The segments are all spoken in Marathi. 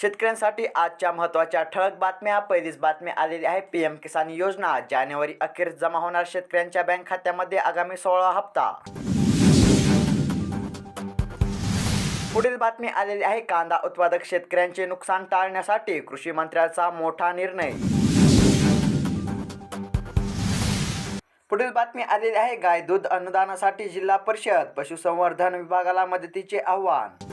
शेतकऱ्यांसाठी आजच्या महत्त्वाच्या ठळक बातम्या पहिलीच बातमी आलेली आहे पी एम किसान योजना. जानेवारी अखेर जमा होणार शेतकऱ्यांच्या बँक खात्यामध्ये आगामी सोळा हप्ता. पुढील बातमी आलेली आहे कांदा उत्पादक शेतकऱ्यांचे नुकसान टाळण्यासाठी कृषी मंत्र्याचा मोठा निर्णय. पुढील बातमी आलेली आहे गाय दूध अनुदानासाठी जिल्हा परिषद पशुसंवर्धन विभागाला मदतीचे आव्हान.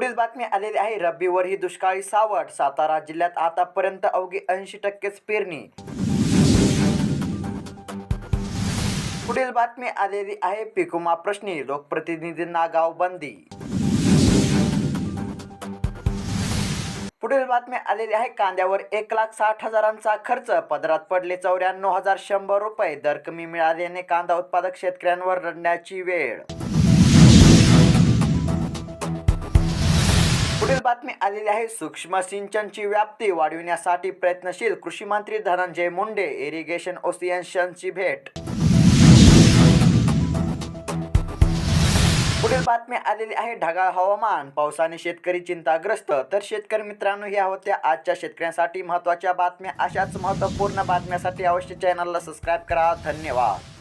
पुढील बातमी आलेली आहे. रब्बीवर ही दुष्काळी सावट. सातारा जिल्ह्यात आतापर्यंत अवघी ऐंशी टक्केच पेरणी. पुढील बातमी आलेली आहे. पिकुमा प्रश्नी लोकप्रतिनिधींना गावबंदी. पुढील बातमी आलेली आहे. कांद्यावर एक लाख साठ हजारांचा खर्च. पदरात पडले चौऱ्याण्णव हजार शंभर रुपये. दर कमी मिळाल्याने कांदा उत्पादक शेतकऱ्यांवर रडण्याची वेळ. बातमी आलेली आहे सूक्ष्म सिंचनची व्याप्ती वाढविण्यासाठी प्रयत्नशील कृषी मंत्री धनंजय मुंडे इरिगेशन ओसिएशनची भेट. पुढील बातमी आलेली आहे ढगाळ हवामान. पावसाने शेतकरी चिंताग्रस्त. तर शेतकरी मित्रांनो ह्या होत्या आजच्या शेतकऱ्यांसाठी महत्त्वाच्या बातम्या. अशाच महत्त्वपूर्ण बातम्यासाठी अवश्य चॅनलला सबस्क्राईब करा. धन्यवाद.